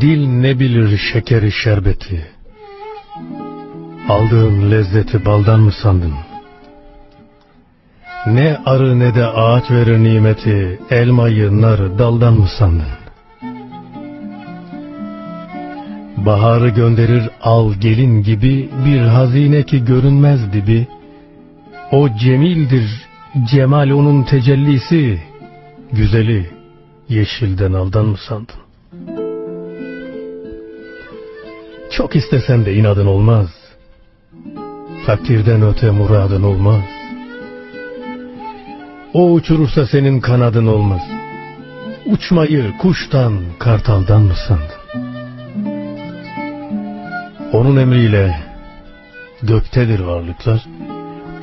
Dil ne bilir şekeri şerbeti Aldığın lezzeti baldan mı sandın? Ne arı ne de ağaç verir nimeti Elmayı narı daldan mı sandın? Baharı gönderir al gelin gibi Bir hazine ki görünmez dibi O cemildir cemal onun tecellisi Güzeli yeşilden aldan mı sandın? Çok istesen de inadın olmaz. Takdirden öte muradın olmaz. O uçurursa senin kanadın olmaz. Uçmayı kuştan, kartaldan mı sandın? Onun emriyle göktedir varlıklar.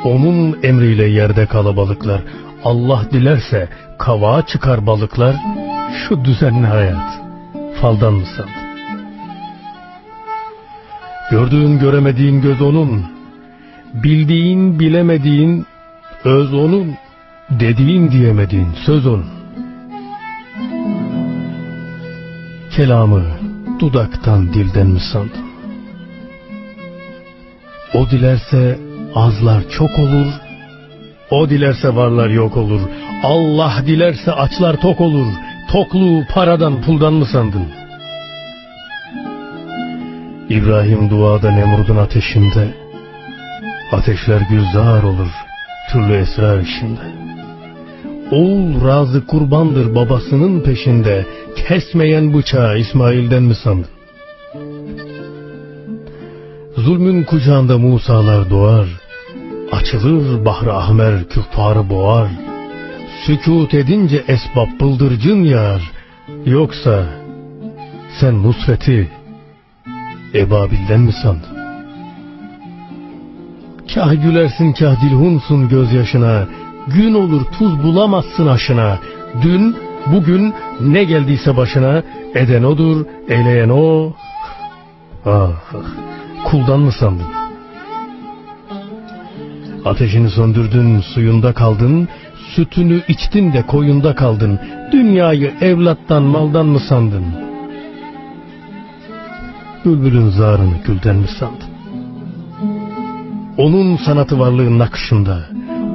Onun emriyle yerde kalabalıklar. Allah dilerse kavağa çıkar balıklar. Şu düzenli hayat faldan mı sandın? Gördüğün göremediğin göz onun, bildiğin bilemediğin öz onun, dediğin diyemediğin söz onun. Kelamı dudaktan dilden mi sandın? O dilerse azlar çok olur, o dilerse varlar yok olur. Allah dilerse açlar tok olur, tokluğu paradan puldan mı sandın? İbrahim duada Nemrud'un ateşinde, ateşler güzdar olur, türlü esrar içinde. Oğul razı kurbandır babasının peşinde, kesmeyen bıçağı İsmail'den mi sandın? Zulmün kucağında Musalar doğar, açılır Bahri Ahmer küffarı boğar, sükut edince esbab bıldırcın yağar, yoksa sen nusreti, Ebabil'den mi sandın? Kah gülersin kah dilhunsun gözyaşına, gün olur tuz bulamazsın aşına, dün, bugün ne geldiyse başına, eden odur, eyleyen o. Ah, ah, kuldan mı sandın? Ateşini söndürdün, suyunda kaldın, sütünü içtin de koyunda kaldın, dünyayı evlattan maldan mı sandın? Bülbülün zarını gülden mi sandın? Onun sanatı varlığın nakışında,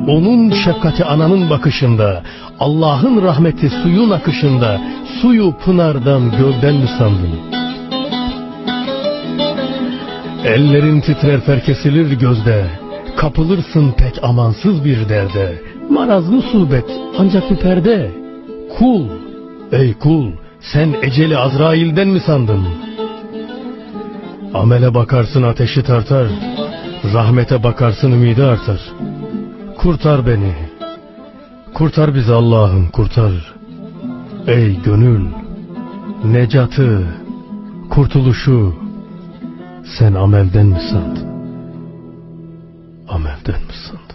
onun şefkati ananın bakışında, Allah'ın rahmeti suyun akışında, suyu pınardan gölden mi sandın? Ellerin titrer fer kesilir gözde, kapılırsın pek amansız bir derde, maraz musibet ancak bir perde. Kul, ey kul, sen eceli Azrail'den mi sandın? Amele bakarsın ateşi tartar, rahmete bakarsın ümidi artar. Kurtar beni, kurtar bizi Allah'ım kurtar. Ey gönül, necatı, kurtuluşu sen amelden mi sandın? Amelden mi sandın?